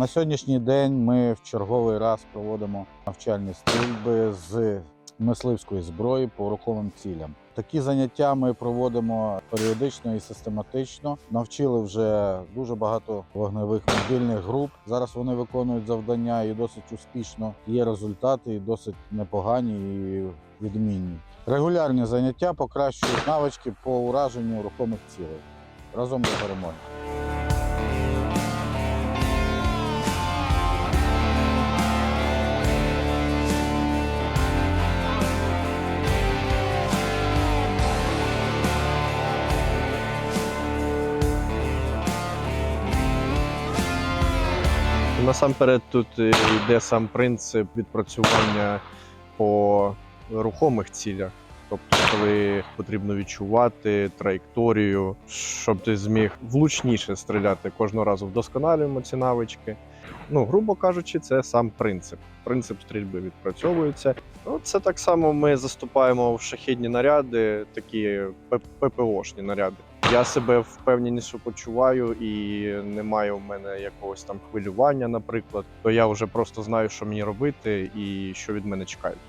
На сьогоднішній день ми в черговий раз проводимо навчальні стрільби з мисливської зброї по рухомим цілям. Такі заняття ми проводимо періодично і систематично. Навчили вже дуже багато вогневих мобільних груп. Зараз вони виконують завдання і досить успішно. Є результати, і досить непогані і відмінні. Регулярні заняття покращують навички по ураженню рухомих цілей. Разом до перемоги. Насамперед тут е, йде сам принцип відпрацювання по рухомих цілях. Тобто, коли потрібно відчувати траєкторію, щоб ти зміг влучніше стріляти кожного разу вдосконалюємо ці навички. Ну, грубо кажучи, це сам принцип. Принцип стрільби відпрацьовується. Ну, це так само ми заступаємо в шахідні наряди, такі ППОшні наряди. Я себе впевненіше почуваю і немає в мене якогось там хвилювання, наприклад. То я вже просто знаю, що мені робити і що від мене чекають.